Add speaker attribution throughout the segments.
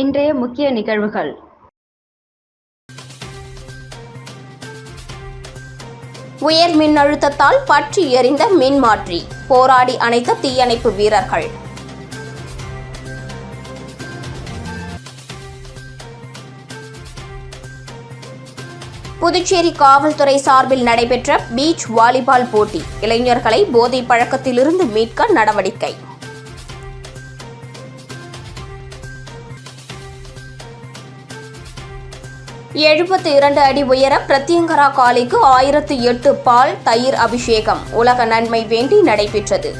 Speaker 1: இன்றைய முக்கிய நிகழ்வுகள்.
Speaker 2: உயர் மின்னழுத்தத்தால் பற்றி எறிந்த மின்மாற்றி போராடி அணைத்த தீயணைப்பு வீரர்கள். புதுச்சேரி காவல்துறை சார்பில் நடைபெற்ற பீச் வாலிபால் போட்டி இளைஞர்களை போதை பழக்கத்திலிருந்து மீட்க நடவடிக்கை. எழுபத்தி இரண்டு அடி உயர பிரத்யங்கரா காளிக்கு ஆயிரத்து எட்டு பால் தயிர் அபிஷேகம். உலக நன்மை வேண்டி நடைபெற்றது.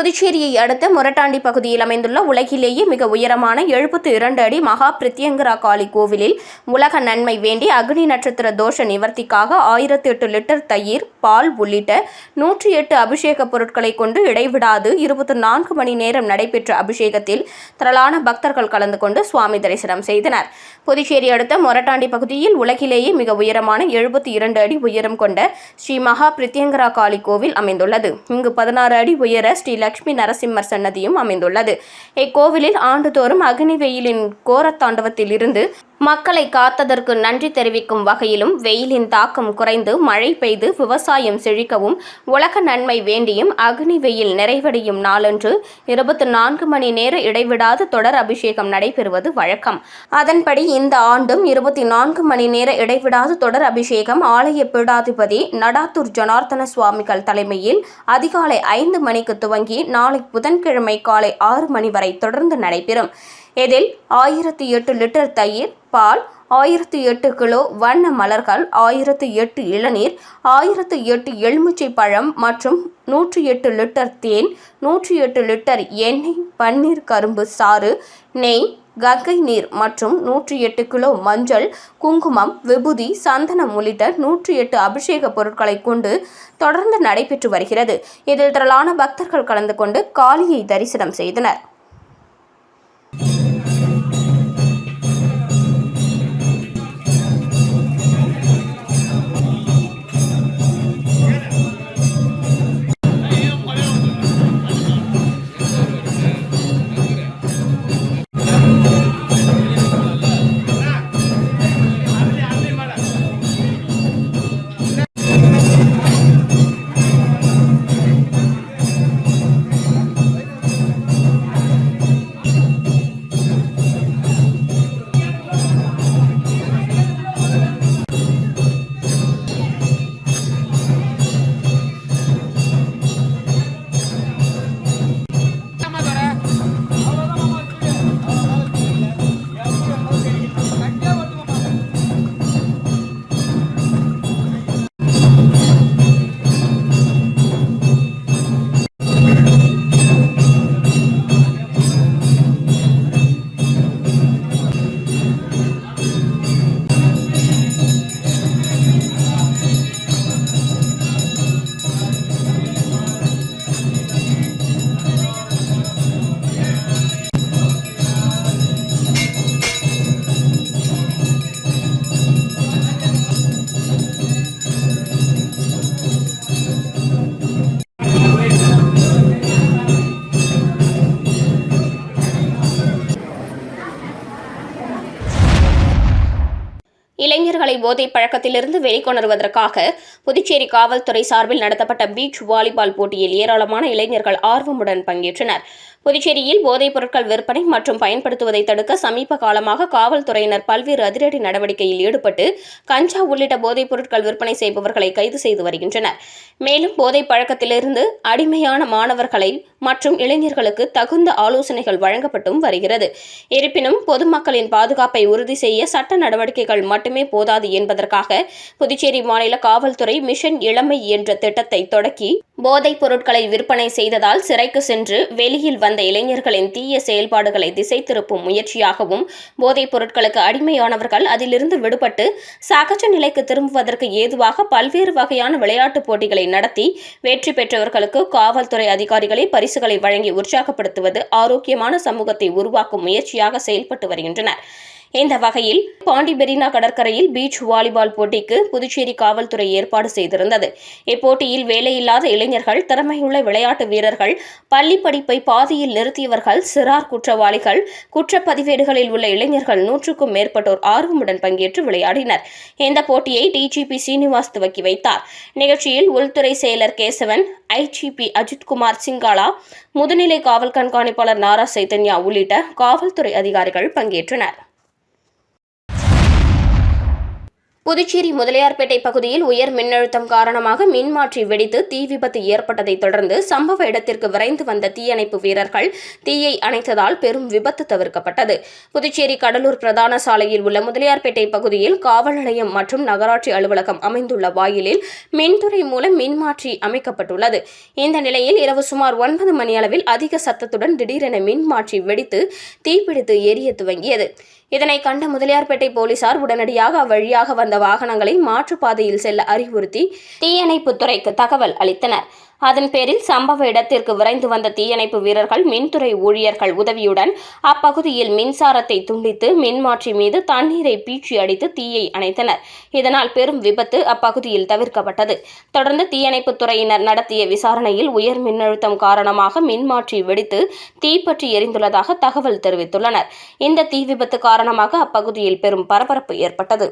Speaker 2: புதுச்சேரியை அடுத்த முரட்டாண்டி பகுதியில் அமைந்துள்ள உலகிலேயே மிக உயரமான எழுபத்து இரண்டு அடி மகா பிரித்யங்கரா காளி கோவிலில் உலக நன்மை வேண்டி அக்னி நட்சத்திர தோஷ நிவர்த்திக்காக ஆயிரத்தி எட்டு லிட்டர் தயிர் பால் உள்ளிட்ட நூற்றி எட்டு அபிஷேக பொருட்களை கொண்டு இடைவிடாது இருபத்தி நான்கு மணி நேரம் நடைபெற்ற அபிஷேகத்தில் திரளான பக்தர்கள் கலந்து கொண்டு சுவாமி தரிசனம் செய்தனர். புதுச்சேரி அடுத்த மொரட்டாண்டி பகுதியில் உலகிலேயே மிக உயரமான எழுபத்தி இரண்டு அடி உயரம் கொண்ட ஸ்ரீ மகா பிரித்யங்கரா காளி கோவில் அமைந்துள்ளது. இங்கு பதினாறு அடி உயர ஸ்ரீ லட்சுமி நரசிம்மர் சன்னதியும் அமைந்துள்ளது. இக்கோவிலில் ஆண்டுதோறும் அக்னி வெயிலின் கோரத்தாண்டவத்தில் இருந்து மக்களை காத்ததற்கு நன்றி தெரிவிக்கும் வகையிலும் வெயிலின் தாக்கம் குறைந்து மழை பெய்து விவசாயம் செழிக்கவும் உலக நன்மை வேண்டியும் அக்னி வெயில் நிறைவடையும் நாளன்று இருபத்தி நான்கு மணி நேர இடைவிடாது தொடர் அபிஷேகம் நடைபெறுவது வழக்கம். அதன்படி இந்த ஆண்டும் இருபத்தி நான்கு மணி நேர இடைவிடாது தொடர் அபிஷேகம் ஆலய பீடாதிபதி நடாத்தூர் ஜனார்த்தன சுவாமிகள் தலைமையில் அதிகாலை ஐந்து மணிக்கு துவங்கி நாளை புதன்கிழமை காலை ஆறு மணி வரை தொடர்ந்து நடைபெறும். இதில் ஆயிரத்தி எட்டு லிட்டர் தயிர் பால் ஆயிரத்தி எட்டு கிலோ வண்ண மலர்கள் ஆயிரத்தி எட்டு இளநீர் ஆயிரத்தி எட்டு எலுமிச்சை பழம் மற்றும் நூற்றி எட்டு லிட்டர் தேன் நூற்றி எட்டு லிட்டர் எண்ணெய் பன்னீர் கரும்பு சாறு நெய் கங்கை நீர் மற்றும் நூற்றி எட்டு கிலோ மஞ்சள் குங்குமம் விபூதி சந்தனம் உள்ளிட்ட நூற்றி எட்டு அபிஷேக பொருட்களை கொண்டு தொடர்ந்து நடைபெற்று வருகிறது. இதில் திரளான பக்தர்கள் கலந்து கொண்டு காளியை தரிசனம் செய்தனர். குழந்தைகளை போதை பழக்கத்திலிருந்து வெளிக்கொணர்வதற்காக புதுச்சேரி காவல்துறை சார்பில் நடத்தப்பட்ட பீச் வாலிபால் போட்டியில் ஏராளமான இளைஞர்கள் ஆர்வமுடன் பங்கேற்றனர். புதுச்சேரியில் போதைப் பொருட்கள் விற்பனை மற்றும் பயன்படுத்துவதை தடுக்க சமீப காலமாக காவல்துறையினர் பல்வேறு அதிரடி நடவடிக்கையில் ஈடுபட்டு கஞ்சா உள்ளிட்ட போதைப் பொருட்கள் விற்பனை செய்பவர்களை கைது செய்து வருகின்றனர். மேலும் போதைப் பழக்கத்திலிருந்து அடிமையான மாணவர்களை மற்றும் இளைஞர்களுக்கு தகுந்த ஆலோசனைகள் வழங்கப்பட்டும் வருகிறது. இருப்பினும் பொதுமக்களின் பாதுகாப்பை உறுதி செய்ய சட்ட நடவடிக்கைகள் மட்டுமே போதாது என்பதற்காக புதுச்சேரி மாநில காவல்துறை மிஷன் இளமை என்ற திட்டத்தை தொடக்கி போதைப் பொருட்களை விற்பனை செய்ததால் சிறைக்கு சென்று வெளியில் வந்து இளைஞர்களின் தீய செயல்பாடுகளை திசை திருப்பும் முயற்சியாகவும் போதைப் பொருட்களுக்கு அடிமையானவர்கள் அதிலிருந்து விடுபட்டு சகஜ நிலைக்கு திரும்புவதற்கு ஏதுவாக பல்வேறு வகையான விளையாட்டுப் போட்டிகளை நடத்தி வெற்றி பெற்றவர்களுக்கு காவல்துறை அதிகாரிகளை பரிசுகளை வழங்கி உற்சாகப்படுத்துவது ஆரோக்கியமான சமூகத்தை உருவாக்கும் முயற்சியாக செயல்பட்டு வருகின்றனர். இந்த வகையில் பாண்டிபெரினா கடற்கரையில் பீச் வாலிபால் போட்டிக்கு புதுச்சேரி காவல்துறை ஏற்பாடு செய்திருந்தது. இப்போட்டியில் வேலையில்லாத இளைஞர்கள் திறமையுள்ள விளையாட்டு வீரர்கள் பள்ளி படிப்பை பாதியில் நிறுத்தியவர்கள் சிறார் குற்றவாளிகள் குற்றப்பதிவேடுகளில் உள்ள இளைஞர்கள் நூற்றுக்கும் மேற்பட்டோர் ஆர்வமுடன் பங்கேற்று விளையாடினர். இந்த போட்டியை டிஜிபி சீனிவாஸ் துவக்கி வைத்தார். நிகழ்ச்சியில் உள்துறை செயலர் கேசவன் ஐஜிபி அஜித்குமார் சிங்காலா முதுநிலை காவல் கண்காணிப்பாளர் நாரா சைதன்யா உள்ளிட்ட காவல்துறை அதிகாரிகள் பங்கேற்றனர். புதுச்சேரி முதலியார்பேட்டை பகுதியில் உயர் மின்னழுத்தம் காரணமாக மின்மாற்றி வெடித்து தீ விபத்து ஏற்பட்டதை தொடர்ந்து சம்பவ இடத்திற்கு விரைந்து வந்த தீயணைப்பு வீரர்கள் தீயை அணைத்ததால் பெரும் விபத்து தவிர்க்கப்பட்டது. புதுச்சேரி கடலூர் பிரதான சாலையில் உள்ள முதலியார்பேட்டை பகுதியில் காவல் நிலையம் மற்றும் நகராட்சி அலுவலகம் அமைந்துள்ள வாயிலில் மின்துறை மூலம் மின்மாற்றி அமைக்கப்பட்டுள்ளது. இந்த நிலையில் இரவு சுமார் ஒன்பது மணி அளவில் அதிக சத்தத்துடன் திடீரென மின்மாற்றி வெடித்து தீப்பிடித்து எரிய துவங்கியது. இதனை கண்ட முதலியார்பேட்டை போலீசார் உடனடியாக அவ்வழியாக வந்த வாகனங்களை மாற்றுப்பாதையில் செல்ல அறிவுறுத்தி தீயணைப்புத்துறைக்கு தகவல் அளித்தனர். அதன் பேரில் சம்பவ இடத்திற்கு விரைந்து வந்த தீயணைப்பு வீரர்கள் மின்துறை ஊழியர்கள் உதவியுடன் அப்பகுதியில் மின்சாரத்தை துண்டித்து மின்மாற்றி மீது தண்ணீரை பீச்சி அடித்து தீயை அணைத்தனர். இதனால் பெரும் விபத்து அப்பகுதியில் தவிர்க்கப்பட்டது. தொடர்ந்து தீயணைப்புத் துறையினர் நடத்திய விசாரணையில் உயர் மின்னழுத்தம் காரணமாக மின்மாற்றி வெடித்து தீப்பற்றி எரிந்துள்ளதாக தகவல் தெரிவித்துள்ளனர். இந்த தீ விபத்து காரணமாக அப்பகுதியில் பெரும் பரபரப்பு ஏற்பட்டது.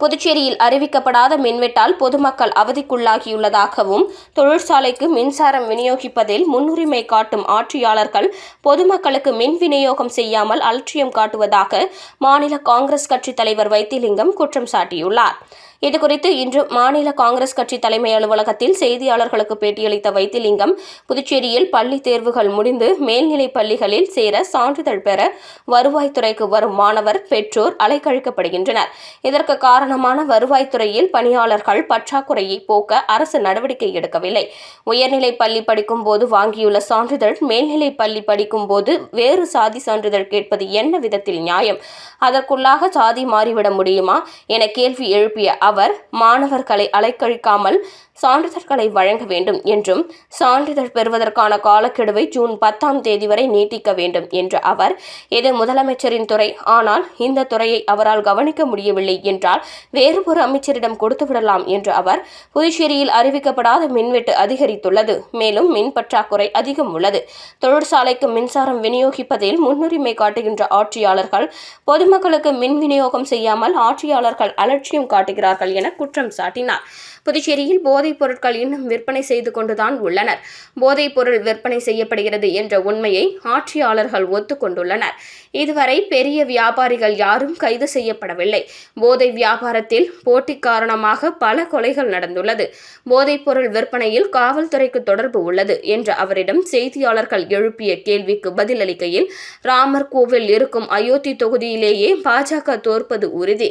Speaker 2: புதுச்சேரியில் அறிவிக்கப்படாத மின்வெட்டால் பொதுமக்கள் அவதிக்குள்ளாகியுள்ளதாகவும் தொழிற்சாலைக்கு மின்சாரம் விநியோகிப்பதில் முன்னுரிமை காட்டும் ஆட்சியாளர்கள் பொதுமக்களுக்கு மின் விநியோகம் செய்யாமல் அலட்சியம் காட்டுவதாக மாநில காங்கிரஸ் கட்சித் தலைவர் வைத்திலிங்கம் குற்றம் சாட்டியுள்ளார். இதுகுறித்து இன்று மாநில காங்கிரஸ் கட்சி தலைமை அலுவலகத்தில் செய்தியாளர்களுக்கு பேட்டியளித்த வைத்திலிங்கம் புதுச்சேரியில் பள்ளி தேர்வுகள் முடிந்து மேல்நிலைப் பள்ளிகளில் சேர சான்றிதழ் பெற வருவாய்த்துறைக்கு வரும் மாணவர் பெற்றோர் அலைக்கழிக்கப்படுகின்றனர். இதற்கு காரணமான வருவாய்த்துறையில் பணியாளர்கள் பற்றாக்குறையை போக்க அரசு நடவடிக்கை எடுக்கவில்லை. உயர்நிலைப் பள்ளி படிக்கும் போது வாங்கியுள்ள சான்றிதழ் மேல்நிலைப் பள்ளி படிக்கும் போது வேறு சாதி சான்றிதழ் கேட்பது என்ன விதத்தில் நியாயம்? அதற்குள்ளாக சாதி மாறிவிட முடியுமா? என கேள்வி எழுப்பிய அவர் மாணவர்களை அலைக்கழிக்காமல் சான்றிதழ்களை வழங்க வேண்டும் என்றும் சான்றிதழ் பெறுவதற்கான காலக்கெடுவை ஜூன் பத்தாம் தேதி வரை நீட்டிக்க வேண்டும் என்ற அவர் இது முதலமைச்சரின் துறை? ஆனால் இந்த துறையை அவரால் கவனிக்க முடியவில்லை என்றால் வேறு ஒரு அமைச்சரிடம் கொடுத்து விடலாம் என்ற அவர் புதுச்சேரியில் அறிவிக்கப்படாத மின்வெட்டு அதிகரித்துள்ளது. மேலும் மின் பற்றாக்குறை அதிகம் உள்ளது. தொழிற்சாலைக்கு மின்சாரம் விநியோகிப்பதில் முன்னுரிமை காட்டுகின்ற ஆட்சியாளர்கள் பொதுமக்களுக்கு மின் விநியோகம் செய்யாமல் ஆட்சியாளர்கள் அலட்சியம் காட்டுகிறார்கள் என குற்றம் சாட்டினார். புதுச்சேரியில் போதைப் பொருட்கள் இன்னும் விற்பனை செய்து கொண்டுதான் உள்ளனர். போதைப் பொருள் விற்பனை செய்யப்படுகிறது என்ற உண்மையை ஆட்சியாளர்கள் ஒத்துக்கொண்டுள்ளனர். இதுவரை பெரிய வியாபாரிகள் யாரும் கைது செய்யப்படவில்லை. போதை வியாபாரத்தில் போட்டி காரணமாக பல கொலைகள் நடந்துள்ளது. போதைப் பொருள் விற்பனையில் காவல்துறைக்கு தொடர்பு உள்ளது என்ற அவரிடம் செய்தியாளர்கள் எழுப்பிய கேள்விக்கு பதிலளிக்கையில் ராமர் கோவில் இருக்கும் அயோத்தி தொகுதியிலேயே பாஜக தோற்பது உறுதி.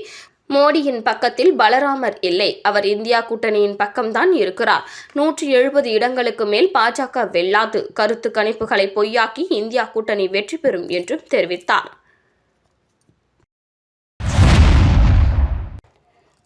Speaker 2: மோடியின் பக்கத்தில் பலராமர் இல்லை. அவர் இந்தியா கூட்டணியின் பக்கம்தான் இருக்கிறார். நூற்றி எழுபது இடங்களுக்கு மேல் பாஜக வெல்லாது. கருத்து கணிப்புகளை பொய்யாக்கி இந்தியா கூட்டணி வெற்றி பெறும் என்றும் தெரிவித்தார்.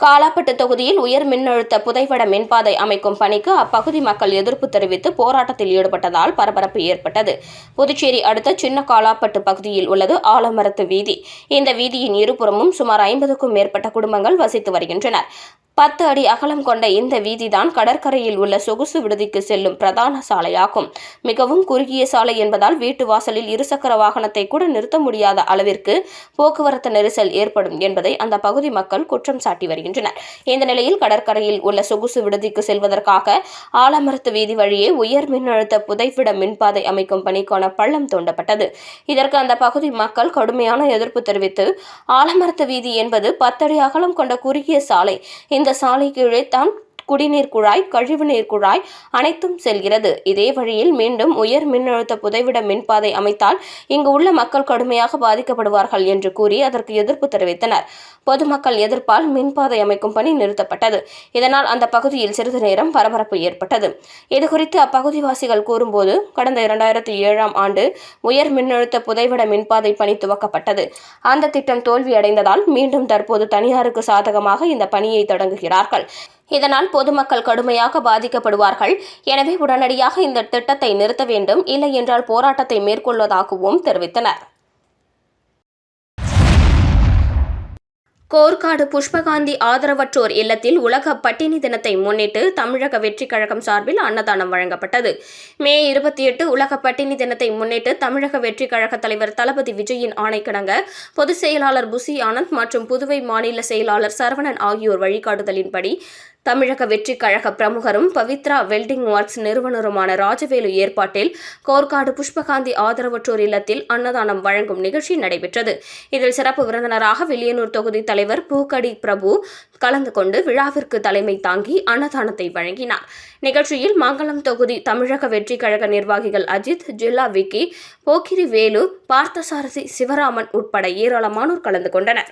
Speaker 2: காலாப்பட்டு தொகுதியில் உயர் மின்னழுத்த புதைவட மின்பாதை அமைக்கும் பணிக்கு அப்பகுதி மக்கள் எதிர்ப்பு தெரிவித்து போராட்டத்தில் ஈடுபட்டதால் பரபரப்பு ஏற்பட்டது. புதுச்சேரி அடுத்த சின்ன காலாப்பட்டு பகுதியில் உள்ளது ஆலமரத்து வீதி. இந்த வீதியின் இருபுறமும் சுமார் ஐம்பதுக்கும் மேற்பட்ட குடும்பங்கள் வசித்து வருகின்றனர். பத்து அடி அகலம் கொண்ட இந்த வீதிதான் கடற்கரையில் உள்ள சொகுசு விடுதிக்கு செல்லும் பிரதான சாலையாகும். மிகவும் குறுகிய சாலை என்பதால் வீட்டு வாசலில் இருசக்கர வாகனத்தை கூட நிறுத்த முடியாத அளவிற்கு போக்குவரத்து நெரிசல் ஏற்படும் என்பதை அந்த பகுதி மக்கள் குற்றம் சாட்டி வருகின்றனர். இந்த நிலையில் கடற்கரையில் உள்ள சொகுசு விடுதிக்கு செல்வதற்காக ஆலமரத்து வீதி வழியே உயர் மின்னழுத்த புதைவிட மின்பாதை அமைக்கும் பணிக்கான பள்ளம் தோண்டப்பட்டது. இதற்கு அந்த பகுதி மக்கள் கடுமையான எதிர்ப்பு தெரிவித்து ஆலமரத்து வீதி என்பது பத்தடி அகலம் கொண்ட குறுகிய சாலை. இந்த சாலை கீழே தான் குடிநீர் குழாய் கழிவுநீர் குழாய் அனைத்தும் செல்கிறது. இதே வழியில் மீண்டும் உயர் மின்னழுத்த புதைவிட மின்பாதை அமைத்தால் இங்கு உள்ள மக்கள் கடுமையாக பாதிக்கப்படுவார்கள் என்று கூறி அதற்கு எதிர்ப்பு தெரிவித்தனர். பொதுமக்கள் எதிர்ப்பால் மின்பாதை அமைக்கும் பணி நிறுத்தப்பட்டது. இதனால் அந்த பகுதியில் சிறிது நேரம் பரபரப்பு ஏற்பட்டது. இதுகுறித்து அப்பகுதிவாசிகள் கூறும்போது கடந்த இரண்டாயிரத்தி ஏழாம் ஆண்டு உயர் மின்னழுத்த புதைவிட மின்பாதை பணி துவக்கப்பட்டது. அந்த திட்டம் தோல்வியடைந்ததால் மீண்டும் தற்போது தனியாருக்கு சாதகமாக இந்த பணியை தொடங்குகிறார்கள். இதனால் பொதுமக்கள் கடுமையாக பாதிக்கப்படுவார்கள். எனவே உடனடியாக இந்த திட்டத்தை நிறுத்த வேண்டும். இல்லை என்றால் போராட்டத்தை மேற்கொள்வதாகவும் தெரிவித்தனர். கோர்க்காடு புஷ்பகாந்தி ஆதரவற்றோர் இல்லத்தில் உலக பட்டினி தினத்தை முன்னிட்டு தமிழக வெற்றிக் கழகம் சார்பில் அன்னதானம் வழங்கப்பட்டது. மே இருபத்தி எட்டு உலக பட்டினி தினத்தை முன்னிட்டு தமிழக வெற்றிக் கழக தலைவர் தளபதி விஜயின் ஆணைக்கிணங்க பொதுச் செயலாளர் புசி ஆனந்த் மற்றும் புதுவை மாநில செயலாளர் சரவணன் ஆகியோர் வழிகாட்டுதலின்படி தமிழக வெற்றிக் கழக பிரமுகரும் பவித்ரா வெல்டிங் ஒர்க்ஸ் நிறுவனருமான ராஜவேலு ஏற்பாட்டில் கோர்க்காடு புஷ்பகாந்தி ஆதரவற்றோர் இல்லத்தில் அன்னதானம் வழங்கும் நிகழ்ச்சி நடைபெற்றது. இதில் சிறப்பு விருந்தினராக வில்லியனூர் தொகுதி தலைவர் பூக்கடி பிரபு கலந்து கொண்டு விழாவிற்கு தலைமை தாங்கி அன்னதானத்தை வழங்கினார். நிகழ்ச்சியில் மங்களம் தொகுதி தமிழக வெற்றிக் கழக நிர்வாகிகள் அஜித் ஜில்லா விக்கி போக்கிரி வேலு பார்த்தசாரதி சிவராமன் உட்பட ஏராளமானோர் கலந்து கொண்டனர்.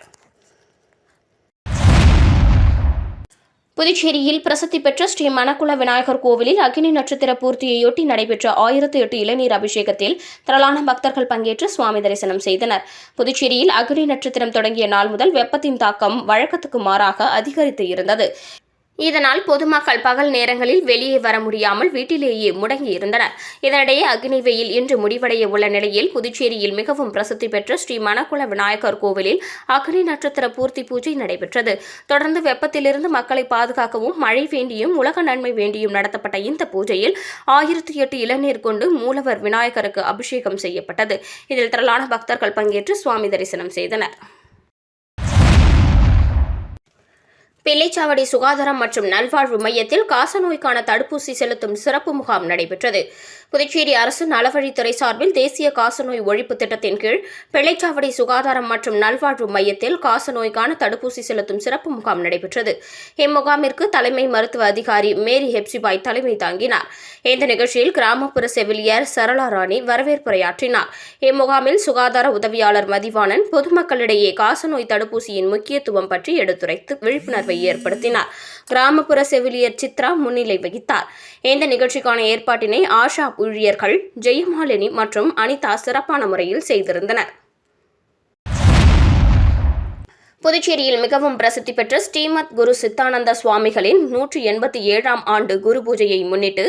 Speaker 2: புதுச்சேரியில் பிரசித்தி பெற்ற ஸ்ரீ மணக்குள விநாயகர் கோவிலில் அக்னி நட்சத்திர பூர்த்தியையொட்டி நடைபெற்ற ஆயிரத்து எட்டு இளநீர் அபிஷேகத்தில் திரளான பக்தர்கள் பங்கேற்று சுவாமி தரிசனம் செய்தனர். புதுச்சேரியில் அக்னி நட்சத்திரம் தொடங்கிய நாள் முதல் வெப்பத்தின் தாக்கம் வழக்கத்துக்கு மாறாக அதிகரித்து இருந்தது. இதனால் பொதுமக்கள் பகல் நேரங்களில் வெளியே வர முடியாமல் வீட்டிலேயே முடங்கி இருந்தனர். இதனிடையே அக்னி வெயில் இன்று முடிவடைய உள்ள நிலையில் புதுச்சேரியில் மிகவும் பிரசித்தி பெற்ற ஸ்ரீ மணக்குள விநாயகர் கோவிலில் அக்னி நட்சத்திர பூர்த்தி பூஜை நடைபெற்றது. தொடர்ந்து வெப்பத்திலிருந்து மக்களை பாதுகாக்கவும் மழை வேண்டியும் உலக நன்மை வேண்டியும் நடத்தப்பட்ட இந்த பூஜையில் ஆயிரத்தி எட்டு இளநீர் கொண்டு மூலவர் விநாயகருக்கு அபிஷேகம் செய்யப்பட்டது. இதில் திரளான பக்தர்கள் பங்கேற்று சுவாமி தரிசனம் செய்தனர். பிள்ளைச்சாவடி சுகாதாரம் மற்றும் நல்வாழ்வு மையத்தில் காசநோய்க்கான தடுப்பூசி செலுத்தும் சிறப்பு முகாம் நடைபெற்றது. புதுச்சேரி அரசு நலவழித்துறை சார்பில் தேசிய காசநோய் ஒழிப்பு திட்டத்தின் கீழ் பிள்ளைச்சாவடி சுகாதாரம் மற்றும் நல்வாழ்வு மையத்தில் காசநோய்க்கான தடுப்பூசி செலுத்தும் சிறப்பு முகாம் நடைபெற்றது. இம்முகாமிற்கு தலைமை மருத்துவ அதிகாரி மேரி ஹெப்சிபாய் தலைமை தாங்கினார். இந்த நிகழ்ச்சியில் கிராமப்புற செவிலியர் சரளா ராணி வரவேற்புரையாற்றினார். இம்முகாமில் சுகாதார உதவியாளர் மதிவாணன் பொதுமக்களிடையே காசநோய் தடுப்பூசியின் முக்கியத்துவம் பற்றி எடுத்துரைத்து விழிப்புணர்வை ஏற்படுத்தினார். கிராமப்புற செவிலியர் சித்ரா முன்னிலை வகித்தார். இந்த நிகழ்ச்சிக்கான ஏற்பாட்டினை ஆஷா ஊழியர்கள் ஜெயமாலினி மற்றும் அனிதா சிறப்பான முறையில் செய்திருந்தனர். புதுச்சேரியில் மிகவும் பிரசித்தி பெற்ற ஸ்ரீமத் குரு சித்தானந்த சுவாமிகளின் நூற்றி எண்பத்தி ஏழாம் ஆண்டு குரு பூஜையை முன்னிட்டு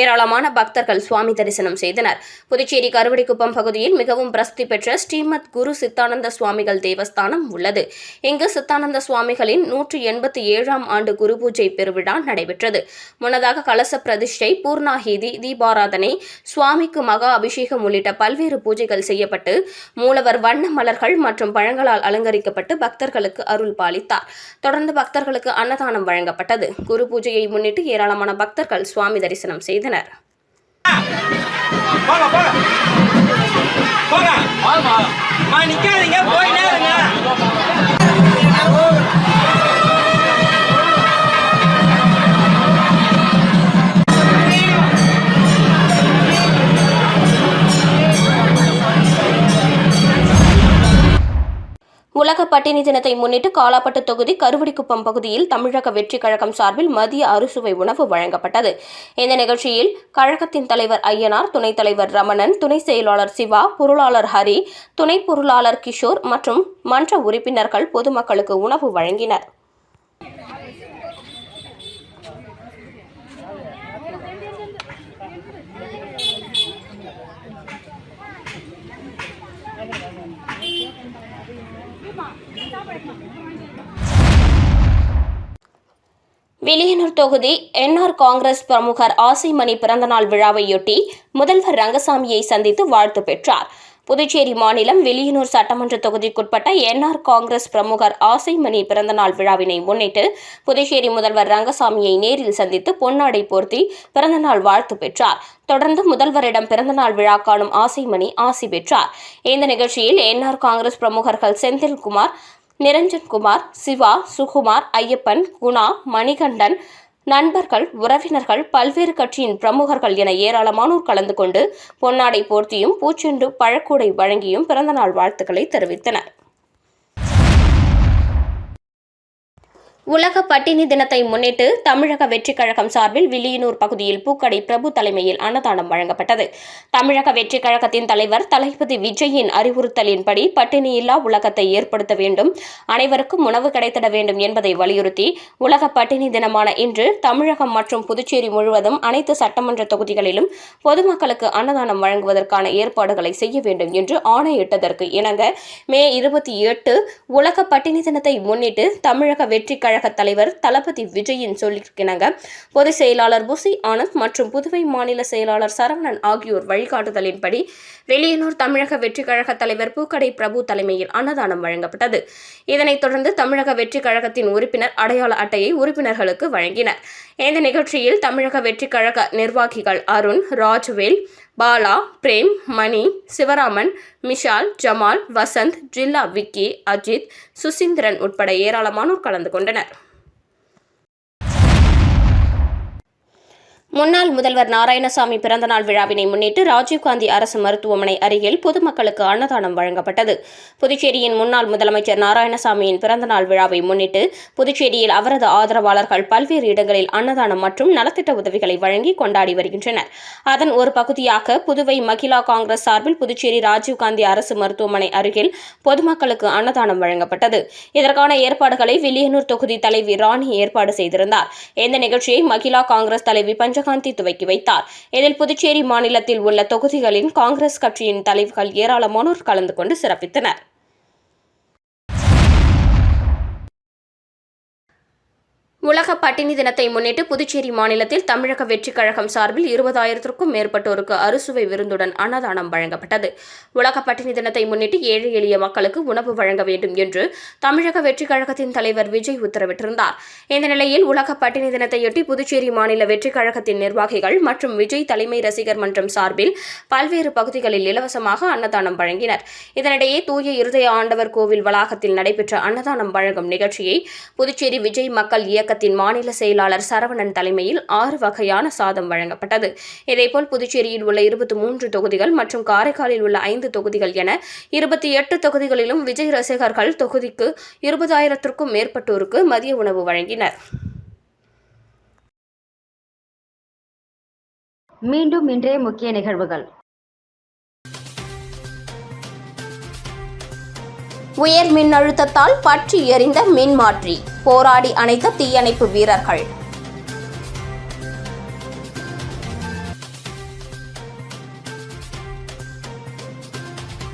Speaker 2: ஏராளமான பக்தர்கள் சுவாமி தரிசனம் செய்தனர். புதுச்சேரி கருவடிக்குப்பம் பகுதியில் மிகவும் பிரசித்தி பெற்ற ஸ்ரீமத் குரு சித்தானந்த சுவாமிகள் தேவஸ்தானம் உள்ளது. இங்கு சித்தானந்த சுவாமிகளின் நூற்றி எண்பத்தி ஏழாம் ஆண்டு குரு பூஜை பெருவிழா நடைபெற்றது. முன்னதாக கலச பிரதிஷ்டை பூர்ணாஹீதி தீபாராதனை சுவாமிக்கு மகா அபிஷேகம் உள்ளிட்ட பல்வேறு பூஜைகள் செய்யப்பட்டு மூலவர் வண்ண மலர்கள் மற்றும் பழங்களால் அலங்கரிக்கப்பட்டு பக்தர்கள் பக்தர்களுக்கு அருள் பாலித்தார். தொடர்ந்து பக்தர்களுக்கு அன்னதானம் வழங்கப்பட்டது. குரு பூஜையை முன்னிட்டு ஏராளமான பக்தர்கள் சுவாமி தரிசனம் செய்தனர்.
Speaker 1: நிக்காதீங்க. இருங்க
Speaker 2: உலக பட்டினி தினத்தை முன்னிட்டு காலாப்பட்டு தொகுதி கருவடிக்குப்பம் பகுதியில் தமிழக வெற்றி கழகம் சார்பில் மதிய அறுசுவை உணவு வழங்கப்பட்டது. இந்த நிகழ்ச்சியில் கழகத்தின் தலைவர் ஐயனார் துணைத் தலைவர் ரமணன் துணை செயலாளர் சிவா பொருளாளர் ஹரி துணை பொருளாளர் கிஷோர் மற்றும் மன்ற உறுப்பினர்கள் பொதுமக்களுக்கு உணவு வழங்கினர். வில்லியனூர் தொகுதி என்ஆர் காங்கிரஸ் பிரமுகர் ஆசைமணி பிறந்தநாள் விழாவையொட்டி முதல்வர் ரங்கசாமியை சந்தித்து வாழ்த்து பெற்றார். புதுச்சேரி மாநிலம் வில்லியனூர் சட்டமன்ற தொகுதிக்குட்பட்ட என்ஆர் காங்கிரஸ் பிரமுகர் ஆசைமணி பிறந்தநாள் விழாவினை முன்னிட்டு புதுச்சேரி முதல்வர் ரங்கசாமியை நேரில் சந்தித்து பொன்னாடை போர்த்தி பிறந்தநாள் வாழ்த்து பெற்றார். தொடர்ந்து முதல்வரிடம் பிறந்தநாள் விழா காணும் ஆசைமணி ஆசி பெற்றார். இந்த நிகழ்ச்சியில் என்ஆர் காங்கிரஸ் பிரமுகர்கள் செந்தில்குமார் நிரஞ்சன்குமார் சிவா சுகுமார் ஐயப்பன் குணா மணிகண்டன் நண்பர்கள் உறவினர்கள் பல்வேறு கட்சியின் பிரமுகர்கள் என ஏராளமானோர் கலந்து கொண்டு பொன்னாடை போர்த்தியும் பூச்செண்டு பழக்கூடை வழங்கியும் பிறந்தநாள் வாழ்த்துக்களை தெரிவித்தனர். உலக பட்டினி தினத்தை முன்னிட்டு தமிழக வெற்றிக் கழகம் சார்பில் வில்லியனூர் பகுதியில் பூக்கடை பிரபு தலைமையில் அன்னதானம் வழங்கப்பட்டது. தமிழக வெற்றிக் கழகத்தின் தலைவர் தளபதி விஜயின் அறிவுறுத்தலின்படி பட்டினியில்லா உலகத்தை ஏற்படுத்த வேண்டும் அனைவருக்கும் உணவு கிடைத்திட வேண்டும் என்பதை வலியுறுத்தி உலக பட்டினி தினமான இன்று தமிழகம் மற்றும் புதுச்சேரி முழுவதும் அனைத்து சட்டமன்ற தொகுதிகளிலும் பொதுமக்களுக்கு அன்னதானம் வழங்குவதற்கான ஏற்பாடுகளை செய்ய வேண்டும் என்று ஆணையிட்டதற்கு இணங்க மே இருபத்தி எட்டு உலக பட்டினி தினத்தை முன்னிட்டு தமிழக வெற்றிக் கழக தலைவர் தளபதி விஜயின் சொல்லியிருக்கிறாங்க. பொதுச் செயலாளர் புசி ஆனந்த் மற்றும் புதுவை மாநில செயலாளர் சரவணன் ஆகியோர் வழிகாட்டுதலின்படி வெளியனூர் தமிழக வெற்றிக் கழக தலைவர் பூக்கடை பிரபு தலைமையில் அன்னதானம் வழங்கப்பட்டது. இதனைத் தொடர்ந்து தமிழக வெற்றிக் கழகத்தின் உறுப்பினர் அடையாள அட்டையை உறுப்பினர்களுக்கு வழங்கினர். இந்த நிகழ்ச்சியில் தமிழக வெற்றிக் கழக நிர்வாகிகள் அருண் ராஜ்வேல் பாலா பிரேம் மணி சிவராமன் மிஷால் ஜமால் வசந்த் ஜில்லா விக்கி அஜித் சுசீந்திரன் உட்பட ஏராளமானோர் கலந்து கொண்டனர். முன்னாள் முதல்வர் நாராயணசாமி பிறந்தநாள் விழாவினை முன்னிட்டு ராஜீவ்காந்தி அரசு மருத்துவமனை அருகில் பொதுமக்களுக்கு அன்னதானம் வழங்கப்பட்டது. புதுச்சேரியின் முன்னாள் முதலமைச்சர் நாராயணசாமியின் பிறந்தநாள் விழாவை முன்னிட்டு புதுச்சேரியில் அவரது ஆதரவாளர்கள் பல்வேறு இடங்களில் அன்னதானம் மற்றும் நலத்திட்ட உதவிகளை வழங்கி கொண்டாடி வருகின்றனர். அதன் ஒரு பகுதியாக புதுவை மகிழா காங்கிரஸ் சார்பில் புதுச்சேரி ராஜீவ்காந்தி அரசு மருத்துவமனை அருகில் பொதுமக்களுக்கு அன்னதானம் வழங்கப்பட்டது. இதற்கான ஏற்பாடுகளை வில்லியனூர் தொகுதி தலைவி ராணி ஏற்பாடு செய்திருந்தார். இந்த நிகழ்ச்சியை மகிழா காங்கிரஸ் தலைவி விஜயகாந்தி துவக்கி வைத்தார். இதில் புதுச்சேரி மாநிலத்தில் உள்ள தொகுதிகளின் காங்கிரஸ் கட்சியின் தலைவர்கள் ஏராளமானோர் கலந்து கொண்டு சிறப்பித்தனர். உலக பட்டினி தினத்தை முன்னிட்டு புதுச்சேரி மாநிலத்தில் தமிழக வெற்றிக் கழகம் சார்பில் இருபதாயிரத்திற்கும் மேற்பட்டோருக்கு அறுசுவை விருந்துடன் அன்னதானம் வழங்கப்பட்டது. உலக பட்டினி தினத்தை முன்னிட்டு ஏழை எளிய மக்களுக்கு உணவு வழங்க வேண்டும் என்று தமிழக வெற்றிக் கழகத்தின் தலைவர் விஜய் உத்தரவிட்டிருந்தார். இந்த நிலையில் உலக பட்டினி தினத்தையொட்டி புதுச்சேரி மாநில வெற்றிக் கழகத்தின் நிர்வாகிகள் மற்றும் விஜய் தலைமை ரசிகர் மன்றம் சார்பில் பல்வேறு பகுதிகளில் இலவசமாக அன்னதானம் வழங்கினர். இதனிடையே தூய இருதய ஆண்டவர் கோவில் வளாகத்தில் நடைபெற்ற அன்னதானம் வழங்கும் நிகழ்ச்சியை புதுச்சேரி விஜய் மக்கள் இயக்க இயக்கத்தின் மாநில செயலாளர் சரவணன் தலைமையில் ஆறு வகையான சாதம் வழங்கப்பட்டது. இதேபோல் புதுச்சேரியில் உள்ள இருபத்தி மூன்று தொகுதிகள் மற்றும் காரைக்காலில் உள்ள ஐந்து தொகுதிகள் என இருபத்தி எட்டு தொகுதிகளிலும் விஜய் ரசிகர்கள் தொகுதிக்கு இருபதாயிரத்திற்கும் மேற்பட்டோருக்கு மதிய உணவு வழங்கினர்.
Speaker 3: மீண்டும் இன்றைய முக்கிய நிகழ்வுகள்.
Speaker 2: உயர் மின்னழுத்தத்தால் பற்றி எறிந்த மின்மாற்றி. போராடி அணைத்த தீயணைப்பு வீரர்கள்.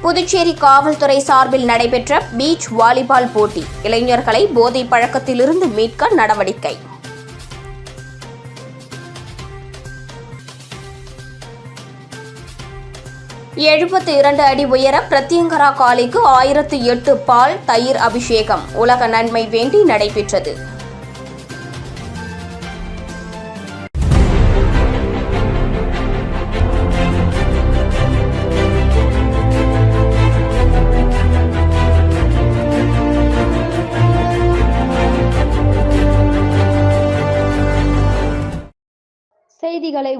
Speaker 2: புதுச்சேரி காவல்துறை சார்பில் நடைபெற்ற பீச் வாலிபால் போட்டி. இளைஞர்களை போதை பழக்கத்திலிருந்து மீட்க நடவடிக்கை. எழுபத்தி இரண்டு அடி உயர பிரத்யங்கரா காளிக்கு ஆயிரத்து எட்டு பால் தயிர் அபிஷேகம். உலக நன்மை வேண்டி நடைபெற்றது.